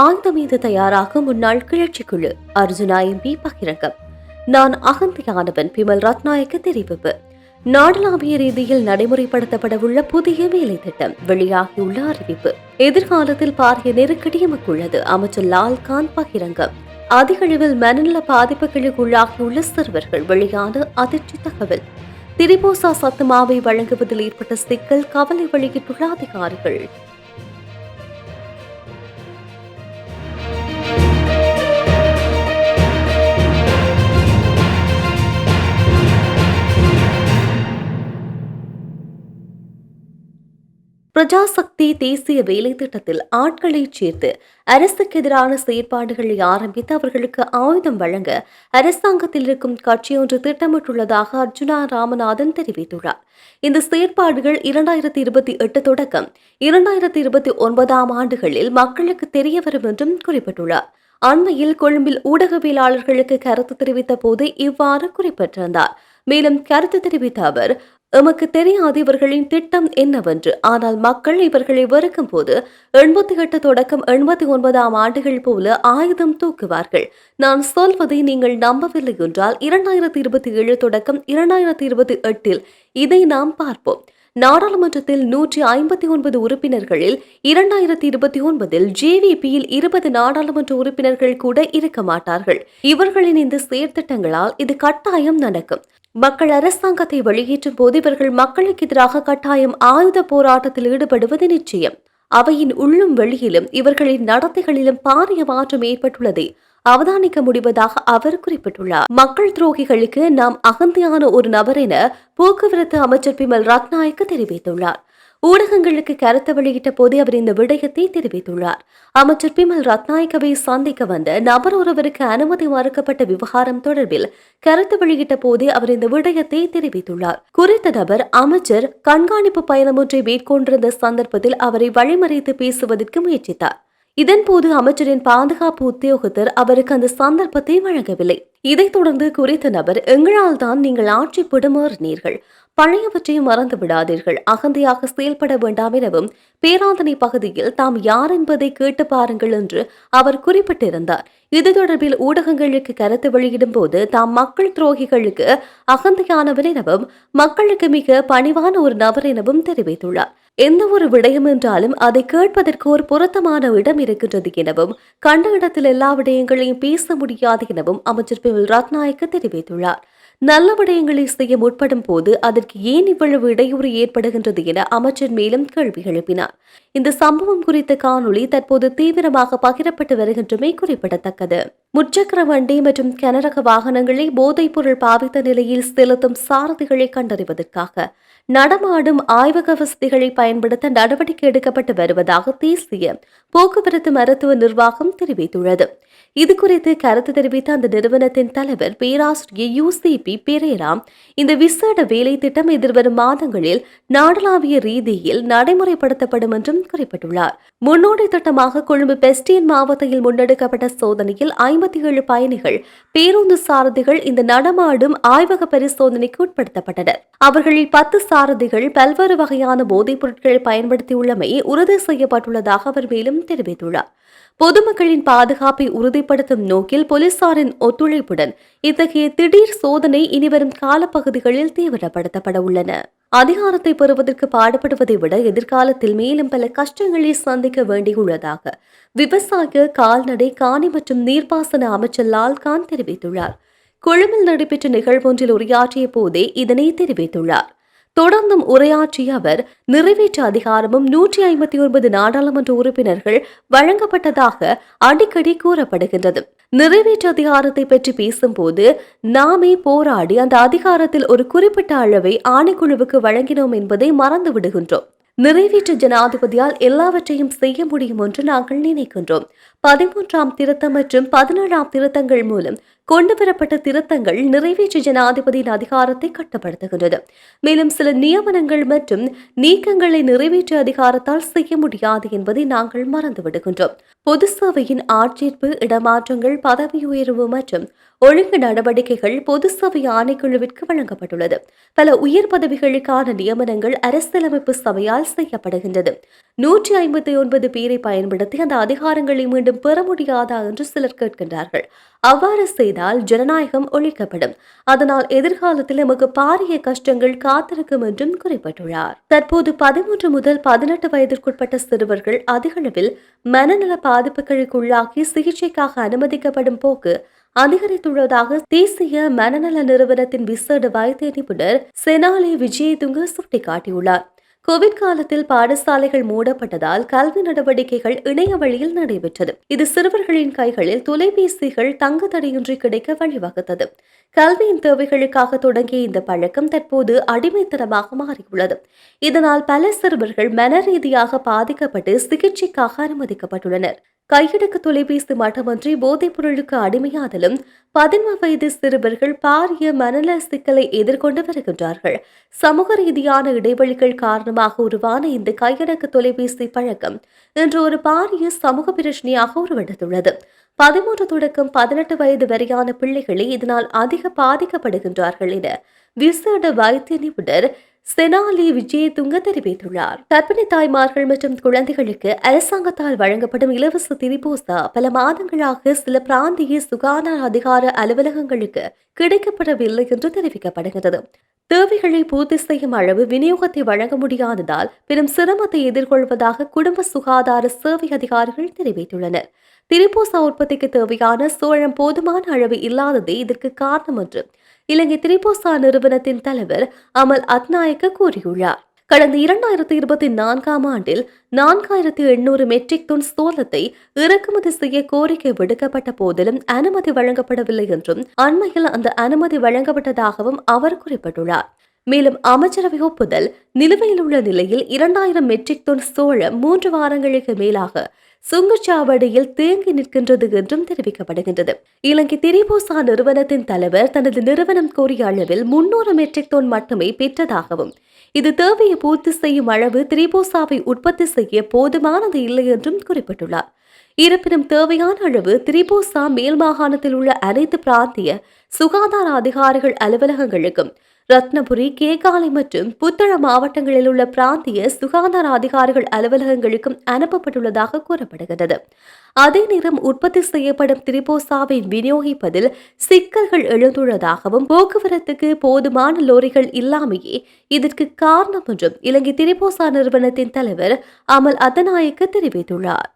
ஆழ்ந்த மீது தயாராக முன்னாள் கிளர்ச்சி குழு அர்ஜுனா எம்பி பகிரங்கம். நான் அகந்தியானவன் பிமல் ரத்நாயக்க தெரிவிப்பு. நாடளாவிய ரீதியில் நடைமுறைப்படுத்தப்படவுள்ள புதிய வேலை திட்டம் வெளியாகியுள்ள அறிவிப்பு. எதிர்காலத்தில் பாரிய நெருக்கடி எமக்குள்ளது அமைச்சர் லால்கான் பகிரங்கம். அதிக அளவில் மனநல பாதிப்புகளுக்கு உள்ளாகியுள்ள சிறுவர்கள் வெளியான அதிர்ச்சி தகவல். திரிபோசா சத்துமாவை வழங்குவதில் ஏற்பட்ட சிக்கல் கவலை வெளியிட்டுள்ள அதிகாரிகள். பிரஜாசக்தி தேசிய வேலை திட்டத்தில் ஆட்களை சேர்த்து அரசுக்கு எதிரான செயற்பாடுகளை ஆரம்பித்து அவர்களுக்கு ஆயுதம் வழங்க அரசாங்கத்தில் இருக்கும் கட்சி ஒன்று திட்டமிட்டுள்ளதாக அர்ஜுனா ராமநாதன் தெரிவித்துள்ளார். இந்த செயற்பாடுகள் இரண்டாயிரத்தி இருபத்தி எட்டு தொடக்கம் இரண்டாயிரத்தி இருபத்தி ஒன்பதாம் ஆண்டுகளில் மக்களுக்கு தெரிய வரும் என்றும் குறிப்பிட்டுள்ளார். அண்மையில் கொழும்பில் ஊடகவியலாளர்களுக்கு கருத்து தெரிவித்த போது இவ்வாறு குறிப்பிட்டிருந்தார். மேலும் கருத்து தெரிவித்த அவர் எமக்கு தெரியாது இவர்களின் திட்டம் என்னவென்று. ஆனால் மக்கள் இவர்களை வெறுக்கும் போது எண்பத்தி எட்டு தொடக்கம் எண்பத்தி ஒன்பதாம் ஆண்டுகள் போல ஆயுதம் தூக்குவார்கள். நான் சொல்வதை நீங்கள் நம்பவில்லை என்றால் இரண்டாயிரத்தி இருபத்தி ஏழு தொடக்கம் இரண்டாயிரத்தி இருபத்தி எட்டில் இதை நாம் பார்ப்போம். நாடாளுமன்றத்தில் நூற்றி ஐம்பத்தி ஒன்பது உறுப்பினர்களில் இரண்டாயிரத்தி இருபத்தி ஒன்பதில் ஜேவிபியில் இருபது நாடாளுமன்ற உறுப்பினர்கள் கூட இருக்க மாட்டார்கள். இவர்களின் இந்த செயற்திட்டங்களால் இது கட்டாயம் நடக்கும். மக்கள் அரசாங்கத்தை வெளியேற்றும் போது இவர்கள் மக்களுக்கு எதிராக கட்டாயம் ஆயுத போராட்டத்தில் ஈடுபடுவது நிச்சயம். அவையின் உள்ளும் வெளியிலும் இவர்களின் நடத்தைகளிலும் பாரிய மாற்றம் ஏற்பட்டுள்ளது. அவதானிக்க முடிவதாக அவர் குறிப்பிட்டுள்ளார். மக்கள் துரோகிகளுக்கு நாம் அகந்தியான ஒரு நபர் என போக்குவரத்து அமைச்சர் பிமல் ரத்நாயக்க தெரிவித்துள்ளார். ஊடகங்களுக்கு கருத்து வெளியிட்ட போது அவர் இந்த விடயத்தை தெரிவித்துள்ளார். அமைச்சர் பிமல் ரத்நாயக்கவை சந்திக்க வந்த நபர் ஒருவருக்கு அனுமதி மறுக்கப்பட்ட விவகாரம் தொடர்பில் கருத்து வெளியிட்ட போதே அவர் இந்த விடயத்தை தெரிவித்துள்ளார். குறித்த நபர் அமைச்சர் கண்காணிப்பு பயணம் ஒன்றை மேற்கொண்டிருந்த சந்தர்ப்பத்தில் அவரை வழிமறைத்து பேசுவதற்கு முயற்சித்தார். இதன்போது அமைச்சரின் பாதுகாப்பு உத்தியோகத்தர் அவருக்கு அந்த சந்தர்ப்பத்தை வழங்கவில்லை. இதைத் தொடர்ந்து குறித்த நபர் எங்களால் தான் நீங்கள் ஆட்சி பிடுமாறினீர்கள். பழையவற்றை மறந்து விடாதீர்கள். அகந்தையாக செயல்பட வேண்டாம் எனவும் பேராதனை பகுதியில் தாம் யார் என்பதை கேட்டு பாருங்கள் என்று அவர் குறிப்பிட்டிருந்தார். இது தொடர்பில் ஊடகங்களுக்கு கருத்து வெளியிடும் போது தாம் மக்கள் துரோகிகளுக்கு அகந்தையானவர் எனவும் மக்களுக்கு மிக பணிவான ஒரு நபர் எனவும் தெரிவித்துள்ளார். எந்த ஒரு விடயம் என்றாலும் அதை கேட்பதற்கு ஒரு பொருத்தமான இடம் இருக்கின்றது எனவும் கண்ட இடத்தில் எல்லா விடயங்களையும் பேச முடியாது எனவும் அமைச்சர் பிமல் ரத்நாயக்க தெரிவித்துள்ளார். நல்ல விடயங்களை செய்ய முற்படும் போது அதற்கு ஏன் இவ்வளவு இடையூறு ஏற்படுகின்றது என அமைச்சர் மேலும் கேள்வி எழுப்பினார். இந்த சம்பவம் குறித்த காணொளி தற்போது தீவிரமாக பகிரப்பட்டு வருகின்றமை குறிப்பிடத்தக்கது. முச்சக்கர வண்டி மற்றும் கனரக வாகனங்களை போதைப்பொருள் பாவித்த நிலையில் செலுத்தும் சாரதிகளை கண்டறிவதற்காக நடமாடும் ஆய்வக வசதிகளை பயன்படுத்த நடவடிக்கை எடுக்கப்பட்டு வருவதாக தேசிய போக்குவரத்து மருத்துவ நிர்வாகம் தெரிவித்துள்ளது. இதுகுறித்து கருத்து தெரிவித்த அந்த நிறுவனத்தின் தலைவர் பேராசிரியர் யூசிபி பெரேரா இந்த விசேட வேலை திட்டம் எதிர்வரும் மாதங்களில் நாடளாவிய ரீதியில் நடைமுறைப்படுத்தப்படும் என்றும் குறிப்பிட்டுள்ளார். முன்னோடி திட்டமாக கொழும்பு பெஸ்டியன் மாவட்டத்தில் முன்னெடுக்கப்பட்ட சோதனையில் ஐம்பத்தி ஏழு பயணிகள் பேருந்து சாரதிகள் இந்த நடமாடும் ஆய்வக பரிசோதனைக்கு உட்படுத்தப்பட்டனர். அவர்களில் பத்து சாரதிகள் பல்வேறு வகையான போதைப் பொருட்களை பயன்படுத்தியுள்ளமை உறுதி செய்யப்பட்டுள்ளதாக அவர் மேலும் தெரிவித்துள்ளார். பொதுமக்களின் பாதுகாப்பை உறுதிப்படுத்தும் நோக்கில் போலீசாரின் ஒத்துழைப்புடன் இத்தகைய திடீர் சோதனை இனிவரும் காலப்பகுதிகளில் தீவிரப்படுத்தப்பட உள்ளன. அதிகாரத்தை பெறுவதற்கு பாடுபடுவதை விட எதிர்காலத்தில் மேலும் பல கஷ்டங்களை சந்திக்க வேண்டியுள்ளதாக விவசாய கால்நடை காணி மற்றும் நீர்ப்பாசன அமைச்சர் லால்கான் தெரிவித்துள்ளார். கொழும்பில் நடைபெற்ற நிகழ்வொன்றில் உரையாற்றிய போதே இதனை தெரிவித்துள்ளார். தொடர்ந்தும் உரையாற்றிய அவர் நிறைவேற்ற அதிகாரமும் நூற்றி ஐம்பத்தி ஒன்பது நாடாளுமன்ற உறுப்பினர்கள் வழங்கப்பட்டதாக அடிக்கடி கூறப்படுகின்றது. நிறைவேற்று அதிகாரத்தை பற்றி பேசும்போது நாமே போராடி அந்த அதிகாரத்தில் ஒரு குறிப்பிட்ட அளவை ஆணைக்குழுவுக்கு வழங்கினோம் என்பதை மறந்து விடுகின்றோம். நிறைவேற்று ஜனாதிபதியால் எல்லாவற்றையும் செய்ய முடியும் என்று நாங்கள் நினைக்கின்றோம். பதிமூன்றாம் திருத்தம் மற்றும் பதினேழாம் திருத்தங்கள் மூலம் கொண்டுவரப்பட்ட திருத்தங்கள் நிறைவேற்று ஜனாதிபதியின் அதிகாரத்தை கட்டுப்படுத்துகின்றது. மேலும் சில நியமனங்கள் மற்றும் நீக்கங்களை நிறைவேற்று அதிகாரத்தால் செய்ய முடியாது என்பதை நாங்கள் மறந்துவிடுகின்றோம். பொது சேவையின் ஆட்சேர்ப்பு இடமாற்றங்கள் பதவி உயர்வு மற்றும் ஒழுங்கு நடவடிக்கைகள் பொது சபை ஆணைக்குழுவிற்கு வழங்கப்பட்டுள்ளது. பல உயர் பதவிகளுக்கான நியமனங்கள் அரசியலமைப்பு சபையால் செய்யப்படுகின்றது. நூற்றி ஐம்பத்தி ஒன்பது பேரை பயன்படுத்தி அந்த அதிகாரங்களை மீண்டும் பெற முடியாதா என்று சிலர் கேட்கின்றார்கள். அவ்வாறு செய்தால் ஜனநாயகம் ஒழிக்கப்படும். அதனால் எதிர்காலத்தில் நமக்கு பாரிய கஷ்டங்கள் காத்திருக்கும் என்றும் குறிப்பிட்டுள்ளார். தற்போது பதிமூன்று முதல் பதினெட்டு வயதிற்குட்பட்ட சிறுவர்கள் அதிகளவில் மனநல பாதிப்புகளுக்குள்ளாகி சிகிச்சைக்காக அனுமதிக்கப்படும் போக்கு அதிகரித்துள்ளதாக தேசிய மனநல நிறுவனத்தின் விசேட வைத்திய நிபுணர் செனாலே விஜயதுங்க சுட்டிக்காட்டியுள்ளார். கோவிட் காலத்தில் பாடசாலைகள் மூடப்பட்டதால் கல்வி நடவடிக்கைகள் இணைய வழியில் நடைபெற்றது. இது சிறுவர்களின் கைகளில் தொலைபேசிகள் தங்க தடையின்றி கிடைக்க வழிவகுத்தது. கல்வியின் தேவைகளுக்காக தொடங்கிய இந்த பழக்கம் தற்போது அடிமைத்தனமாக மாறியுள்ளது. இதனால் பல சிறுவர்கள் மன ரீதியாக பாதிக்கப்பட்டு சிகிச்சைக்காக அனுமதிக்கப்பட்டுள்ளனர். கையடக்க தொலைபேசி மட்டுமன்றி போதைப் பொருளுக்கு அடிமையாதலும் பதின்ம வயது சிறுவர்கள் பாரிய மனநல சிக்கலை எதிர்கொண்டு வருகின்றார்கள். சமூக ரீதியான இடைவெளிகள் காரணமாக உருவான இந்த கையடக்க தொலைபேசி பழக்கம் இன்று ஒரு பாரிய சமூக பிரச்சனையாக உருவெடுத்துள்ளது. பதிமூன்று தொடக்கம் பதினெட்டு வயது வரையான பிள்ளைகளே இதனால் அதிக பாதிக்கப்படுகின்றார்கள் என விசேட வைத்திய நிபுணர் செனாலி விஜயதுங்க தெரிவித்துள்ளார். கர்ப்பிணி தாய்மார்கள் மற்றும் குழந்தைகளுக்கு அரசாங்கத்தால் வழங்கப்படும் இலவச திரிபோசா பல மாதங்களாக சில பிராந்திய சுகாதார அதிகார அலுவலகங்களுக்கு கிடைக்கப்படவில்லை என்று தெரிவிக்கப்படுகிறது. தேவைகளை பூர்த்தி செய்யும் அளவு விநியோகத்தை வழங்க முடியாததால் பெரும் சிரமத்தை எதிர்கொள்வதாக குடும்ப சுகாதார சேவை அதிகாரிகள் தெரிவித்துள்ளனர். திரிபூசா உற்பத்திக்கு தேவையான சோழம் போதுமான அளவு இல்லாததே இதற்கு காரணம் என்று இலங்கை திரிபூசா நிறுவனத்தின் தலைவர் அமல் அத்நாயக்க கூறியுள்ளார். கடந்த இரண்டாயிரத்தி இருபத்தி நான்காம் ஆண்டில் நான்காயிரத்தி எண்ணூறு மெட்ரிக் டன் சோளத்தை இறக்குமதி செய்ய கோரிக்கை விடுக்கப்பட்ட போதிலும் அனுமதி வழங்கப்படவில்லை என்றும் அண்மையில் அந்த அனுமதி வழங்கப்பட்டதாகவும் அவர் குறிப்பிட்டுள்ளார். மேலும் அமைச்சரவை ஒப்புதல் நிலுவையில் உள்ள நிலையில் இரண்டாயிரம் மெட்ரிக் டன் சோளம் மூன்று வாரங்களுக்கு மேலாக சுங்கச்சாவடியில் தேங்கி நிற்கின்றது என்றும் தெரிவிக்கப்படுகின்றது. இலங்கை திரிபோசா நிறுவனத்தின் தலைவர் தனது நிறுவனம் கோரிய அளவில் முன்னூறு மெட்ரிக் டன் மட்டுமே பெற்றதாகவும் இது தேவையை பூர்த்தி செய்யும் அளவு திரிபோசாவை உற்பத்தி செய்ய போதுமானது இல்லை என்றும் குறிப்பிட்டுள்ளார். இருப்பினும் தேவையான அளவு திரிபோசா மேல் மாகாணத்தில் உள்ள அனைத்து பிராந்திய சுகாதார அதிகாரிகள் அலுவலகங்களுக்கும் ரத்னபுரி கேகாலை மற்றும் புத்தள மாவட்டங்களில் உள்ள பிராந்திய சுகாதார அதிகாரிகள் அலுவலகங்களுக்கும் அனுப்பப்பட்டுள்ளதாக கூறப்படுகிறது. அதே நேரம் உற்பத்தி செய்யப்படும் திரிபோசாவை விநியோகிப்பதில் சிக்கல்கள் எழுந்துள்ளதாகவும் போக்குவரத்துக்கு போதுமான லோரிகள் இல்லாமையே இதற்கு காரணம் என்றும் இலங்கை திரிபோசா நிறுவனத்தின் தலைவர் அமல் அதநாயக்க தெரிவித்துள்ளார்.